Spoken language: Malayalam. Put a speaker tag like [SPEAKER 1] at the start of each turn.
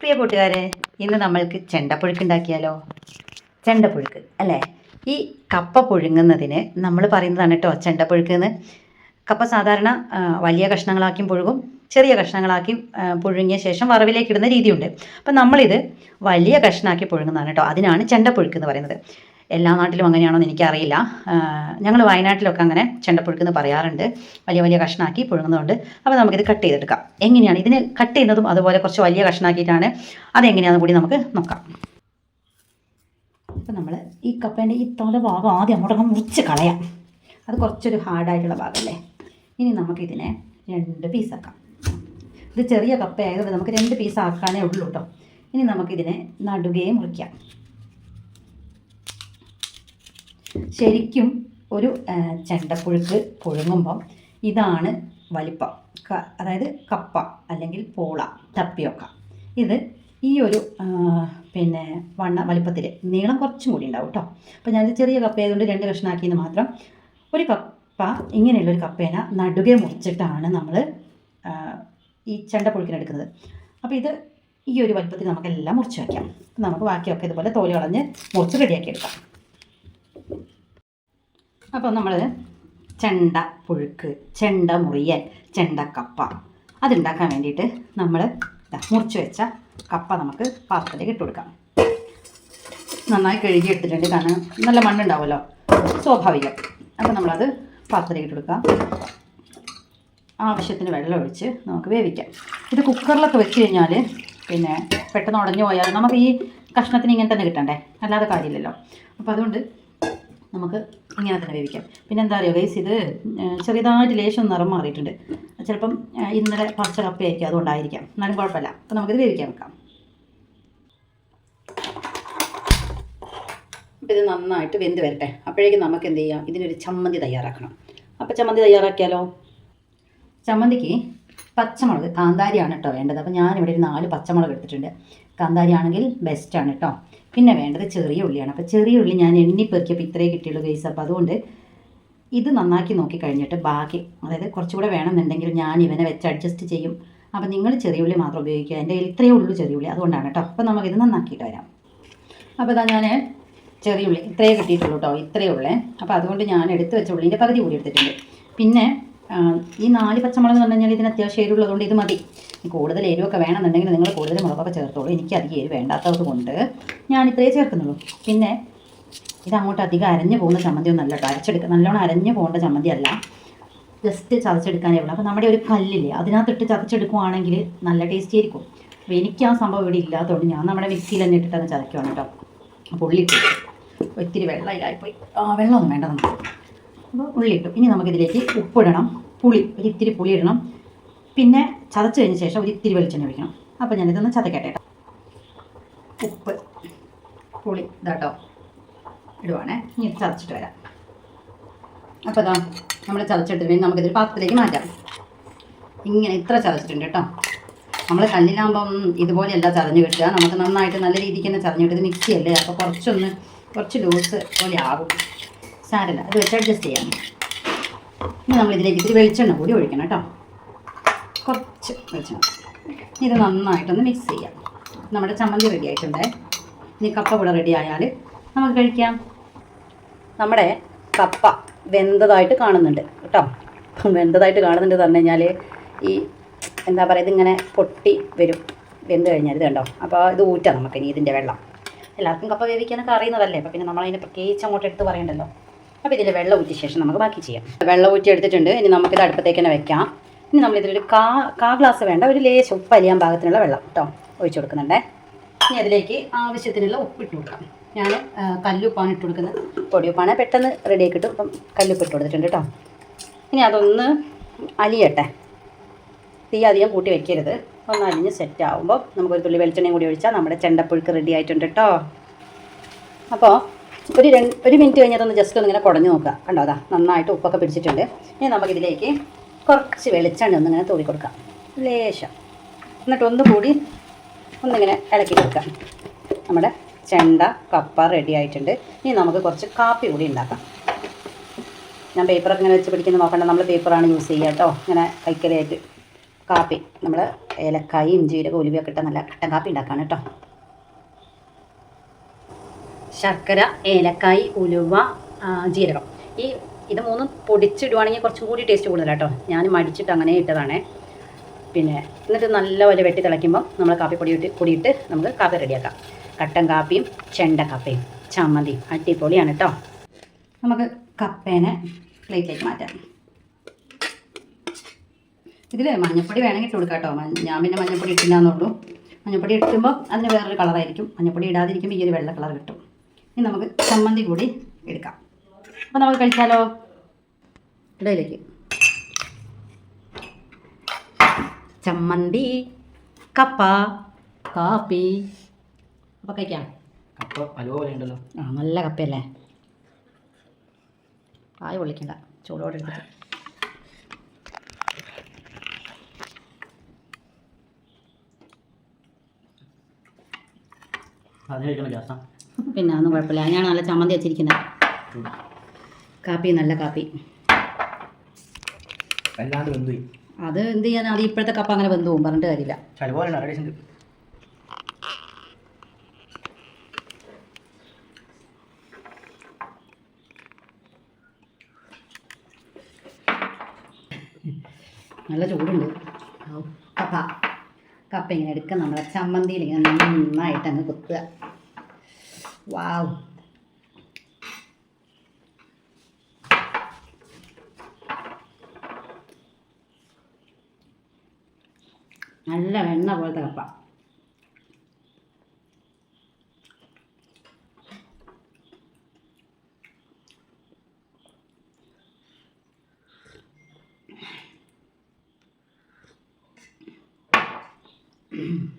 [SPEAKER 1] പ്രിയ കൂട്ടുകാരെ ഇന്ന് നമ്മൾക്ക് ചെണ്ടപ്പുഴുക്ക് ഉണ്ടാക്കിയാലോ? ചെണ്ടപ്പുഴുക്ക് അല്ലേ? ഈ കപ്പ പുഴുങ്ങുന്നതിന് നമ്മൾ പറയുന്നതാണ് കേട്ടോ ചെണ്ടപ്പുഴുക്ക് എന്ന് കപ്പ സാധാരണ വലിയ കഷ്ണങ്ങളാക്കിയും പുഴുകും ചെറിയ കഷ്ണങ്ങളാക്കി പുഴുങ്ങിയ ശേഷം വറവിലേക്ക് ഇടുന്ന രീതിയുണ്ട്. അപ്പം നമ്മളിത് വലിയ കഷ്ണമാക്കി പുഴുങ്ങുന്നതാണ് കേട്ടോ. അതിനാണ് ചെണ്ടപ്പുഴുക്ക് എന്ന് പറയുന്നത്. എല്ലാ നാട്ടിലും അങ്ങനെയാണോന്ന് എനിക്കറിയില്ല. ഞങ്ങൾ വയനാട്ടിലൊക്കെ അങ്ങനെ ചെണ്ടപ്പുഴുക്കെന്ന് പറയാറുണ്ട്. വലിയ വലിയ കഷ്ണാക്കി പുഴുങ്ങുന്നതുകൊണ്ട് അപ്പോൾ നമുക്കിത് കട്ട് ചെയ്തെടുക്കാം. എങ്ങനെയാണ് ഇതിന് കട്ട് ചെയ്യുന്നതും അതുപോലെ കുറച്ച് വലിയ കഷ്ണാക്കിയിട്ടാണ് അതെങ്ങനെയാണെന്ന് കൂടി നമുക്ക് നോക്കാം. അപ്പം നമ്മൾ ഈ കപ്പേന്റെ ഈ തല ഭാഗം ആദ്യം അങ്ങോട്ടൊക്കെ മുറിച്ച് കളയാം. അത് കുറച്ചൊരു ഹാർഡായിട്ടുള്ള ഭാഗമല്ലേ ഇനി നമുക്കിതിനെ രണ്ട് പീസാക്കാം. ഇത് ചെറിയ കപ്പ ആയതുകൊണ്ട് നമുക്ക് രണ്ട് പീസ് ആക്കാനേ ഉള്ളൂ കേട്ടോ ഇനി നമുക്കിതിനെ നടുകയും മുറിക്കാം. ശരിക്കും ഒരു ചെണ്ടപ്പുഴുക്ക് പുഴുങ്ങുമ്പം ഇതാണ് വലിപ്പം. അതായത് കപ്പ അല്ലെങ്കിൽ പോള തപ്പിയൊക്ക. ഇത് ഈ ഒരു പിന്നെ വണ്ണ വലിപ്പത്തിൽ നീളം കുറച്ചും കൂടി ഉണ്ടാവും കേട്ടോ അപ്പോൾ ഞാനിത് ചെറിയ കപ്പ ആയതുകൊണ്ട് രണ്ട് കഷ്ണമാക്കിയെന്ന് മാത്രം. ഒരു കപ്പ ഇങ്ങനെയുള്ളൊരു കപ്പേന നടുകെ മുറിച്ചിട്ടാണ് നമ്മൾ ഈ ചെണ്ട പുഴുക്കിനെടുക്കുന്നത് അപ്പോൾ ഇത് ഈ ഒരു വലിപ്പത്തിൽ നമുക്കെല്ലാം മുറിച്ച് വയ്ക്കാം നമുക്ക് ബാക്കിയൊക്കെ ഇതുപോലെ തോൽ കളഞ്ഞ് മുറിച്ച് റെഡിയാക്കി എടുക്കാം. അപ്പോൾ നമ്മൾ ചെണ്ട പുഴുക്ക് ചെണ്ട മുറിയൽ കപ്പ. അതുണ്ടാക്കാൻ വേണ്ടിയിട്ട് നമ്മൾ മുറിച്ച് വെച്ച കപ്പ നമുക്ക് പാത്രത്തിലേക്ക് ഇട്ട് കൊടുക്കാം. നന്നായി കഴുകി എടുത്തിട്ടുണ്ട്. കാരണം നല്ല മണ്ണുണ്ടാവുമല്ലോ? സ്വാഭാവികം. അപ്പോൾ നമ്മളത് പാത്രത്തിലേക്ക് ഇട്ട് കൊടുക്കാം. ആവശ്യത്തിന് വെള്ളം ഒഴിച്ച് നമുക്ക് വേവിക്കാം. ഇത് കുക്കറിലൊക്കെ വെച്ച് കഴിഞ്ഞാൽ പിന്നെ പെട്ടെന്ന് ഉടഞ്ഞു പോയാൽ നമുക്ക് ഈ കഷ്ണത്തിന് ഇങ്ങനെ തന്നെ കിട്ടണ്ടേ? അല്ലാതെ കാര്യമില്ലല്ലോ. അപ്പോൾ അതുകൊണ്ട് നമുക്ക് ഇങ്ങനെ തന്നെ വേവിക്കാം. പിന്നെ എന്താ പറയുക ഗൈസ് ഇത് ചെറിയതായിട്ട് ലേശം നിറം മാറിയിട്ടുണ്ട്. ചിലപ്പം ഇന്നലെ പച്ച കപ്പയായിരിക്കും അതുകൊണ്ടായിരിക്കാം. എന്നാലും കുഴപ്പമില്ല. അപ്പോൾ നമുക്കിത് വേവിക്കാൻ വെക്കാം. അപ്പോൾ ഇത് നന്നായിട്ട് വെന്ത് വരട്ടെ. അപ്പോഴേക്കും നമുക്ക് എന്ത് ചെയ്യാം? ഇതിനൊരു ചമ്മന്തി തയ്യാറാക്കണം. അപ്പോൾ ചമ്മന്തി തയ്യാറാക്കിയാലോ? ചമ്മന്തിക്ക് പച്ചമുളക് കാന്താരിയാണ് കേട്ടോ വേണ്ടത്. അപ്പോൾ ഞാനിവിടെ ഒരു നാല് പച്ചമുളക് എടുത്തിട്ടുണ്ട്. കാന്താരി ആണെങ്കിൽ ബെസ്റ്റാണ് കേട്ടോ പിന്നെ വേണ്ടത് ചെറിയ ഉള്ളിയാണ്. അപ്പോൾ ചെറിയ ഉള്ളി ഞാൻ എണ്ണി പെറുക്കിയപ്പോൾ ഇത്രയേ കിട്ടിയുള്ളൂ ഗൈസ് അപ്പോൾ അതുകൊണ്ട് ഇത് നന്നാക്കി നോക്കി കഴിഞ്ഞിട്ട് ബാക്കി അതായത് കുറച്ചുകൂടെ വേണമെന്നുണ്ടെങ്കിൽ ഞാൻ ഇവനെ വെച്ച് അഡ്ജസ്റ്റ് ചെയ്യും. അപ്പോൾ നിങ്ങൾ ചെറിയ ഉള്ളി മാത്രം ഉപയോഗിക്കുക. എന്റെ ഇത്രയേ ഉള്ളൂ ചെറിയ ഉള്ളി. അതുകൊണ്ടാണ് കേട്ടോ അപ്പോൾ നമുക്കിത് നന്നാക്കിയിട്ട് വരാം. അപ്പോൾ ഇതാ ഞാൻ ചെറിയ ഉള്ളി. ഇത്രയേ കിട്ടിയിട്ടുള്ളൂ കേട്ടോ ഇത്രയേ ഉള്ളേ. അപ്പോൾ അതുകൊണ്ട് ഞാൻ എടുത്ത് വെച്ച ഉള്ളിന്റെ പകുതി കൂടി എടുത്തിട്ടുണ്ട്. പിന്നെ ഈ നാല് പച്ചമുളക് എന്ന് പറഞ്ഞു കഴിഞ്ഞാൽ ഇതിന് അത്യാവശ്യം എരിവുള്ളതുകൊണ്ട് ഇത് മതി. കൂടുതൽ എരിവൊക്കെ വേണമെന്നുണ്ടെങ്കിൽ നിങ്ങൾ കൂടുതൽ മുളകൊക്കെ ചേർത്തോളൂ. എനിക്ക് അധികം എരിവ് വേണ്ടാത്തത് കൊണ്ട് ഞാൻ ഇത്രയേ ചേർക്കുന്നുള്ളൂ. പിന്നെ ഇത് അങ്ങോട്ട് അധികം അരഞ്ഞു പോകുന്ന ചമ്മന്തി ഒന്നും അല്ല കേട്ടോ. അരച്ചെടുക്കുക നല്ലോണം അരഞ്ഞു പോകേണ്ട ചമ്മന്തി അല്ല. ജസ്റ്റ് ചതച്ചെടുക്കാനേ ഉള്ളൂ. അപ്പോൾ നമ്മുടെ ഒരു കല്ലില്ലേ അതിനകത്തിട്ട് ചതച്ചെടുക്കുവാണെങ്കിൽ നല്ല ടേസ്റ്റി ആയിരിക്കും. അപ്പോൾ എനിക്ക് ആ സംഭവം ഇവിടെ ഇല്ലാത്തതുകൊണ്ട് ഞാൻ നമ്മുടെ മിക്സിയിൽ തന്നെ ഇട്ടിട്ടൊന്ന് ചതയ്ക്കുവാണ് കേട്ടോ. പുള്ളി ഉള്ളിട്ട് ഒത്തിരി വെള്ളം ഇല്ലായിപ്പോയി ആ വെള്ളമൊന്നും വേണ്ട നമുക്ക്. അപ്പോൾ ഉള്ളിയിട്ടു. ഇനി നമുക്കിതിലേക്ക് ഉപ്പിടണം. പുളി ഒരു ഇത്തിരി പുളി ഇടണം പിന്നെ ചതച്ചു കഴിഞ്ഞ ശേഷം ഒരു ഇത്തിരി വെളിച്ചെണ്ണ ഒഴിക്കണം. അപ്പോൾ ഞാനിതൊന്ന് ചതക്കട്ടെ ഉപ്പ് പുളി ഇതാട്ടോ ഇടുവാണേ. ഇനി ചതച്ചിട്ട് വരാം. അപ്പോൾ ഇതാ നമ്മൾ ചതച്ചിട്ട് പിന്നെ നമുക്കിതൊരു പാത്രത്തിലേക്ക് മാറ്റാം ഇങ്ങനെ ഇത്ര ചതച്ചിട്ടുണ്ട് കേട്ടോ നമ്മൾ കല്ലിലാകുമ്പം ഇതുപോലെയല്ല ചതഞ്ഞ് കിട്ടുക. നമുക്ക് നന്നായിട്ട് നല്ല രീതിക്ക് തന്നെ ചതഞ്ഞ് കിട്ടും ഇത് മിക്സി അപ്പോൾ കുറച്ചൊന്ന് കുറച്ച് ലൂസ് പോലെ ആകും സാരല്ല അത് വെച്ച് അഡ്ജസ്റ്റ് ചെയ്യാം. ഇനി നമ്മൾ ഇതിലേക്ക് ഇത്തിരി വെളിച്ചെണ്ണ കൂടി ഒഴിക്കണം കേട്ടോ. കുറച്ച് വെളിച്ചെണ്ണ. ഇത് നന്നായിട്ടൊന്ന് മിക്സ് ചെയ്യാം. നമ്മുടെ ചമ്മന്തി റെഡി ആയിട്ടുണ്ടേ. ഇനി കപ്പ കൂടെ റെഡി ആയാൽ നമുക്ക് കഴിക്കാം. നമ്മുടെ കപ്പ വെന്തതായിട്ട് കാണുന്നുണ്ട് കേട്ടോ. വെന്തതായിട്ട് കാണുന്നുണ്ട് പറഞ്ഞു കഴിഞ്ഞാൽ ഈ എന്താ പറയുക ഇതിങ്ങനെ പൊട്ടി വരും. വെന്ത് കഴിഞ്ഞാൽ ഇത് കണ്ടോ? അപ്പോൾ ഇത് ഊറ്റാം നമുക്ക് ഇനി ഇതിന്റെ വെള്ളം. എല്ലാവർക്കും കപ്പ വേവിക്കാനൊക്കെ അറിയുന്നതല്ലേ? അപ്പോൾ പിന്നെ നമ്മളതിനെ പ്രത്യേകിച്ച് അങ്ങോട്ട് എടുത്ത് പറയണ്ടല്ലോ. അപ്പോൾ ഇതിൽ വെള്ളം ഊറ്റിയ ശേഷം നമുക്ക് ബാക്കി ചെയ്യാം. വെള്ളം ഊറ്റി എടുത്തിട്ടുണ്ട്. ഇനി നമുക്കിത് അടുപ്പത്തേക്ക് തന്നെ വെക്കാം. ഇനി നമ്മളിതിലൊരു കാ കാ ഗ്ലാസ് വേണ്ട ഒരു ലേശം ഉപ്പ് അലിയാൻ പാകത്തിനുള്ള വെള്ളം കേട്ടോ ഒഴിച്ചു കൊടുക്കുന്നുണ്ടേ. ഇനി അതിലേക്ക് ആവശ്യത്തിനുള്ള ഉപ്പ് ഇട്ട് കൊടുക്കാം. ഞാൻ കല്ലുപ്പാണ് ഇട്ട് കൊടുക്കുന്നത്. പൊടിയുപ്പാണ്. പെട്ടെന്ന് റെഡി ആക്കി കിട്ടും അപ്പം കല്ലുപ്പ് ഇട്ട് കൊടുത്തിട്ടുണ്ട് കേട്ടോ ഇനി അതൊന്ന് അലിയട്ടെ. തീ അധികം കൂട്ടി വെക്കരുത്. ഒന്ന് അലിഞ്ഞ് സെറ്റ് ആകുമ്പോൾ നമുക്കൊരു തുള്ളി വെളിച്ചെണ്ണയും കൂടി ഒഴിച്ചാൽ നമ്മുടെ ചെണ്ടപ്പുഴുക്ക് റെഡി ആയിട്ടുണ്ട് കേട്ടോ അപ്പോൾ ഒരു രണ്ട് ഒരു മിനിറ്റ് കഴിഞ്ഞിട്ടൊന്ന് ജസ്റ്റ് ഒന്ന് ഇങ്ങനെ കുടഞ്ഞു നോക്കുക. കണ്ടോ? അതാ നന്നായിട്ട് ഉപ്പൊക്കെ പിടിച്ചിട്ടുണ്ട്. ഇനി നമുക്കിതിലേക്ക് കുറച്ച് വെളിച്ചെണ്ണ ഒന്ന് ഒന്നിങ്ങനെ തൂടി കൊടുക്കാം. ലേശം. എന്നിട്ട് ഒന്ന് കൂടി ഒന്നിങ്ങനെ ഇളക്കി കൊടുക്കാം നമ്മുടെ ചെണ്ട കപ്പ റെഡി ആയിട്ടുണ്ട്. ഇനി നമുക്ക് കുറച്ച് കാപ്പി കൂടി ഉണ്ടാക്കാം. ഞാൻ പേപ്പറൊക്കെ ഇങ്ങനെ വെച്ച് പിടിക്കുന്ന നോക്കണ്ട. നമ്മൾ പേപ്പറാണ് യൂസ് ചെയ്യുക കേട്ടോ. ഇങ്ങനെ കൈക്കലായിട്ട് കാപ്പി. നമ്മൾ ഏലക്കായും ജീരകം ഉലുവയൊക്കെ ഇട്ട നല്ല കട്ടൻ കാപ്പി ഉണ്ടാക്കാണ് കേട്ടോ. ശർക്കര ഏലക്കായ് ഉലുവ ജീരകം. ഈ ഇത് മൂന്നും പൊടിച്ചിടുവാണെങ്കിൽ കുറച്ചും കൂടി ടേസ്റ്റ് കൂടുതലാണ് കേട്ടോ ഞാൻ മടിച്ചിട്ട് അങ്ങനെ ഇട്ടതാണേ. പിന്നെ എന്നിട്ട് നല്ലപോലെ വെട്ടി തിളയ്ക്കുമ്പോൾ നമ്മൾ കാപ്പിപ്പൊടി ഇട്ട് പൊടിയിട്ട് നമുക്ക് കാപ്പി റെഡിയാക്കാം. കട്ടൻ കാപ്പിയും ചെണ്ട കപ്പയും. ചമ്മന്തി. അടിപൊളിയാണ് കേട്ടോ നമുക്ക് കപ്പേനെ പ്ലേറ്റിലേക്ക് മാറ്റാം. ഇതിൽ മഞ്ഞപ്പൊടി വേണമെങ്കിൽ ഇട്ട് കൊടുക്കാം കേട്ടോ ഞാൻ പിന്നെ മഞ്ഞപ്പൊടി ഇട്ടില്ലാന്നുള്ളൂ. മഞ്ഞപ്പൊടി ഇട്ടുമ്പോൾ അതിന് വേറൊരു കളറായിരിക്കും മഞ്ഞപ്പൊടി ഇടാതിരിക്കുമ്പോൾ ഈ ഒരു വെള്ള കളർ കിട്ടും. ഇനി നമുക്ക് ചമ്മന്തി കൂടി എടുക്കാം. അപ്പോൾ നമുക്ക് കഴിച്ചാലോ? ഇടയിലേക്ക് ചമ്മന്തി കപ്പ കാപ്പി. അപ്പോൾ കഴിക്കാം.
[SPEAKER 2] കപ്പ ഹലുവ പോലെ ഉണ്ടല്ലോ.
[SPEAKER 1] ആ നല്ല കപ്പയല്ലേ? ആയി പൊള്ളിക്കണ്ട. ചൂടോടെ എടുത്തിട്ട്
[SPEAKER 2] അതിന് കഴിക്കണം ഗ്യാസാ.
[SPEAKER 1] പിന്നെ അതൊന്നും കുഴപ്പമില്ല. ഞാൻ നല്ല ചമ്മന്തി വെച്ചിരിക്കുന്നത്. കാപ്പി നല്ല കാപ്പി.
[SPEAKER 2] വല്ലാണ്ട്
[SPEAKER 1] അത് എന്ത് ചെയ്യാൻ അത് ഇപ്പോഴത്തെ കപ്പ അങ്ങനെ വെന്തു പോകും. പറഞ്ഞിട്ട് കാര്യമില്ല. നല്ല ചൂടുണ്ട്. കപ്പ. കപ്പ ഇങ്ങനെ എടുക്കുക നമ്മളെ ചമ്മന്തിയിൽ ഇങ്ങനെ നന്നായിട്ട് അങ്ങ് കുത്തുക. വാവ് നല്ല വെണ്ണ പോലത്തെ കപ്പ ഉം.